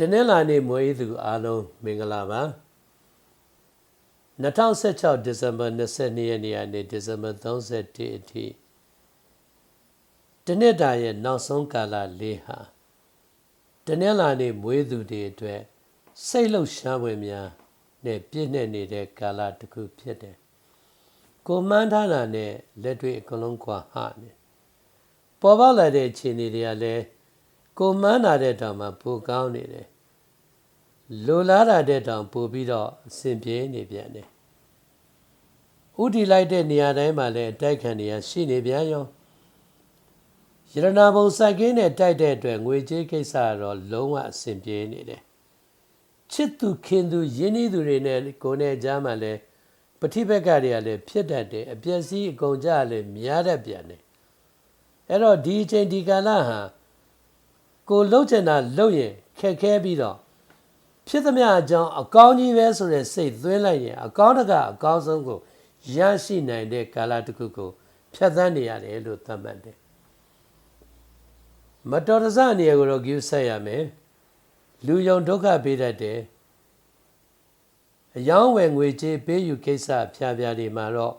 တနင်္လာနေ့မွေးသူအားလုံးမင်္ဂလာပါ2016ဒီဇင်ဘာ22ရက်နေ့ကနေဒီဇင်ဘာ31အထိတနစ်တာရဲ့နောက်ဆုံးကာလလေးဟာတနင်္လာနေ့မွေးသူတွေအတွက်စိတ်လှုပ်ရှားပွဲများနဲ့ပြည့်နေနေတဲ့ကာလတစ်ခုဖြစ်တယ်ကိုမှန်းထားတာနဲ့လက်တွေ့အကလုံးကွာဟနေပေါ်ပေါက်လာတဲ့အခြေအနေတွေကလည်း ကိုမှန်းတာတဲ့တောင်မှပိုကောင်းနေတယ်လိုလားတာတဲ့တောင်ပိုပြီးတော့အဆင်ပြေနေပြန်တယ်ဥတီလိုက်တဲ့နေရာတိုင်းမှာလည်းအတိုက်ခံနေရရှိနေပြန်ရောရတနာဘုံစိုက်ကင်းနဲ့တိုက်တဲ့အတွက်ငွေကြေးကိစ္စကတော့လုံးဝအဆင်ပြေနေတယ်ချစ်သူခင်သူရင်းနှီးသူတွေနဲ့ကိုယ်နဲ့ကြားမှာလည်းပဋိပက္ခတွေကလည်းဖြစ်တတ်တယ်အပျက်စီးအကုန်ကြလည်းများတတ်ပြန်တယ်အဲ့တော့ဒီအချိန်ဒီကာလဟာ ကိုလှုပ်ချင်တာလှုပ်ရင်ခက်ခဲပြီးတော့ဖြစ်သမျှအကြောင်းအကောင်းကြီးပဲဆိုတဲ့စိတ်သွင်းလိုက်ရင်အကောင်းတကအကောင်းဆုံးကိုရရှိနိုင်တဲ့ကာလတစ်ခုကိုဖြတ်သန်းနေရတယ်လို့သတ်မှတ်တယ်မတော်တဆအနေကိုတော့ကြည့်ဆက်ရမယ်လူယုံဒုက္ခပေးတတ်တယ်အယောင်းဝယ်ငွေကြေးပေးယူကိစ္စဖြာဖြာတွေမှာတော့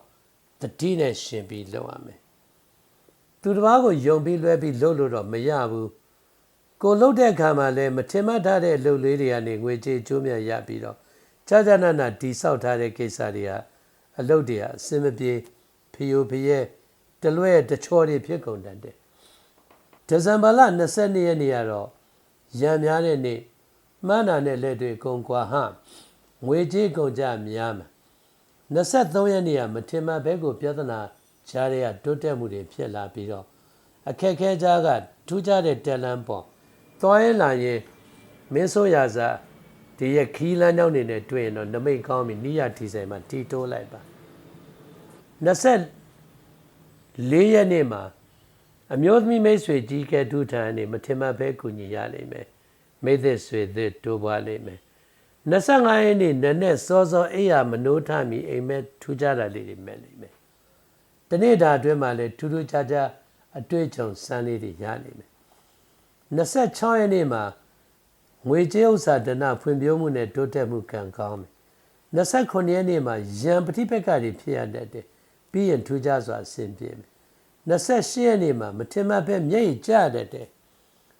တတိနဲ့ရှင်ပြီးလုပ်ရမယ်သူတစ်ပါးကိုယုံပြီးလွဲပြီးလုပ်လို့တော့မရဘူး ကိုလှုပ်တဲ့ခါမှာလည်းမထင်မှတ်ထားတဲ့လှုပ်လေးတွေကနေငွေကြေးကျိုးမြတ်ရပြီးတော့ကြာကြာနာနာတိဆောက်ထားတဲ့ကိစ္စတွေကအလုပ်တွေကအစင်မပြေဖီယိုဖီရဲ့တလွဲတချောတွေဖြစ်ကုန်တတ်တယ်ဒီဇင်ဘာလ22ရက်နေ့ကတော့ရံများတဲ့နေ့မှန်းတာနဲ့လက်တွေကုန်ကွာဟငွေကြေးကုန်ကြများမှာ23ရက်နေ့ကမထင်မှတ်ဘဲကိုပြဿနာကြားရတိုးတက်မှုတွေဖြစ်လာပြီးတော့အခက်ခဲကြားကထူးခြားတဲ့တယ်လန်ပေါ် သွားရင်လာရင်မင်းဆိုးရစားဒီရခီးလန်းကြောင်းနေနဲ့တွေ့ရင်တော့နမိတ်ကောင်းပြီနိယဒီဇိုင်မှာတီတိုးလိုက်ပါ24ရက်နေ့မှာအမျိုးသမီးမိတ်ဆွေကြီးကဲဒုထန်နေမထင်မှတ်ပဲကူညီရလိမ့်မယ်မိသစ်ဆွေသစ်တိုးပွားလိမ့်မယ်25ရက်နေ့နက်နဲ့စောစောအိယာမနိုးထမီအိမ်မက်ထူးကြတာလေးတွေမဲ့လိမ့်မယ်တနေ့တာအတွင်းမှာလည်းထူးထူးခြားခြားအတွေ့အကြုံစမ်းလေးတွေရလိမ့်မယ် 26ရက်နေ့မှာငွေကြေးဥစ္စာဒနာဖွံ့ဖြိုးမှုနဲ့တိုးတက်မှုကံကောင်းမယ်29ရက်နေ့မှာရန်ပဋိပက္ခတွေဖြစ်ရတတ်တယ်ပြီးရင်ထူးခြားစွာအဆင်ပြေမယ်28ရက်နေ့မှာမထင်မှတ်ပဲမျက်ရည်ကျတတ်တယ်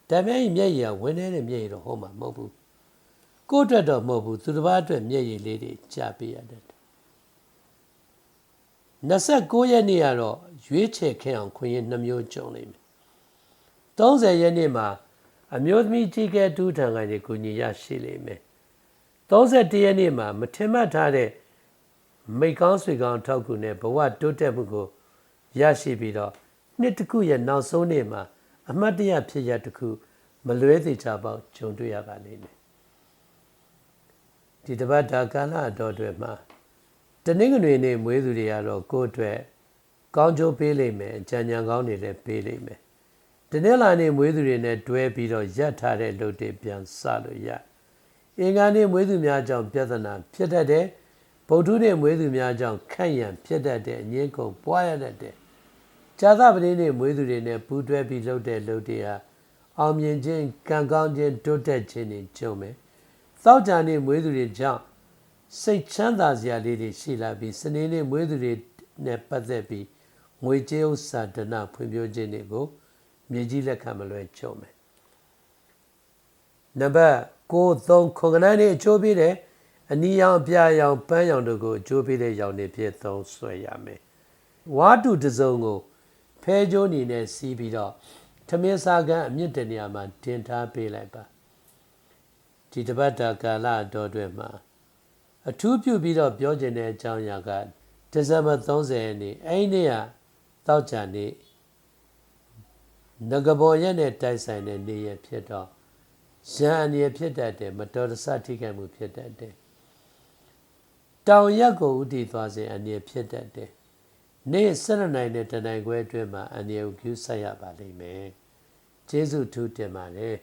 ဒါပေမဲ့မျက်ရည်ကဝင်နေတဲ့မျက်ရည်တော့ဟုတ်မှာမဟုတ်ဘူးကိုယ့်အတွက်တော့မဟုတ်ဘူးသူတစ်ပါးအတွက်မျက်ရည်လေးတွေကျပေးရတတ်တယ်29ရက်နေ့ကတော့ရွေးချယ်ခဲ့အောင်ခွင့်ရနှမျိုးကြုံလိမ့်မယ် 30ရက်နေ့မှာအမျိုးသမီးကြီးကဲတူးထံကနေကိုညီရရှိလိမ့်မယ်31ရက်နေ့မှာမထင်မှတ်ထားတဲ့မိကောင်းဆွေကောင်းထောက်ကူနဲ့ဘဝတိုးတက်မှုကိုရရှိပြီးတော့နှစ်တစ်ခုရဲ့နောက်ဆုံးနေ့မှာအမတ်တရဖြစ်ရတစ်ခုမလွဲသေးချပေါက်ဂျုံတွေ့ရပါလိမ့်မယ်ဒီတပတ်တာကာလအတော်တွေမှာတနင်္ဂနွေနေ့မွေးသူတွေကတော့ကိုယ့်အတွက်ကောင်းကျိုးပေးလိမ့်မယ်ကြံကြံကောင်းတွေလည်းပေးလိမ့်မယ် တနင်္လာနေ့မွေးသူတွေနဲ့တွဲပြီးတော့ရပ်ထားတဲ့လုပ်တွေပြန်စလို့ရအင်္ဂါနေ့မွေးသူများကြောင့်ပြဿနာဖြစ်တတ်တယ်ဗုဒ္ဓနေ့မွေးသူများကြောင့်ခန့်ရံဖြစ်တတ်တဲ့အငင်းကုန်ပွားရတတ်တယ်ဇာသပတိနေ့မွေးသူတွေနဲ့ပူးတွဲပြီးလုပ်တဲ့လုပ်တွေဟာအောင်မြင်ခြင်းကံကောင်းခြင်းတိုးတက်ခြင်းတွေကြုံမယ်သောကြနေ့မွေးသူတွေကြောင့်စိတ်ချမ်းသာစရာလေးတွေရှိလာပြီးစနေနေ့မွေးသူတွေနဲ့ပတ်သက်ပြီးငွေကြေးဥစ္စာဒနာဖွံ့ဖြိုးခြင်းတွေကို မြေကြီးလက်ခံမလွဲကြုံမယ်နံပါတ်6 3ခုကနန်းနေအချိုးပေးတယ်အနီရောင်အပြာရောင်ပန်းရောင်တို့ကိုအချိုးပေးတဲ့ရောင်တွေဖြစ်သုံးဆွဲရမယ်ဝါတုတစုံကိုဖဲကြိုးနေနဲ့စီးပြီးတော့ထမင်းစားကန်အမြင့်တနေရာမှာတင်ထားပေးလိုက်ပါဒီတပတ်တာကာလတော်တွင်မှာအထူးပြုပြီးတော့ပြောကျင်တဲ့အကြောင်းအရာကဒီဇင်ဘာ30ရက်နေ့အဲ့ဒီနေ့ကတောက်ကြနေ့ ငကဘောရက်နဲ့တိုက်ဆိုင်တဲ့နေ့ရက်ဖြစ်တော့ရန်အနေဖြစ်တတ်တယ်မတော်တဆထိခိုက်မှုဖြစ်တတ်တယ်တောင်ရက်ကိုဥတည်သွားစေအနေဖြစ်တတ်တယ်နေ့7နိုင်တဲ့တနိုင်ခွဲအတွင်းမှာအနေကိုကျူးဆက်ရပါလိမ့်မယ်ကျေးဇူးထူးတင်ပါတယ်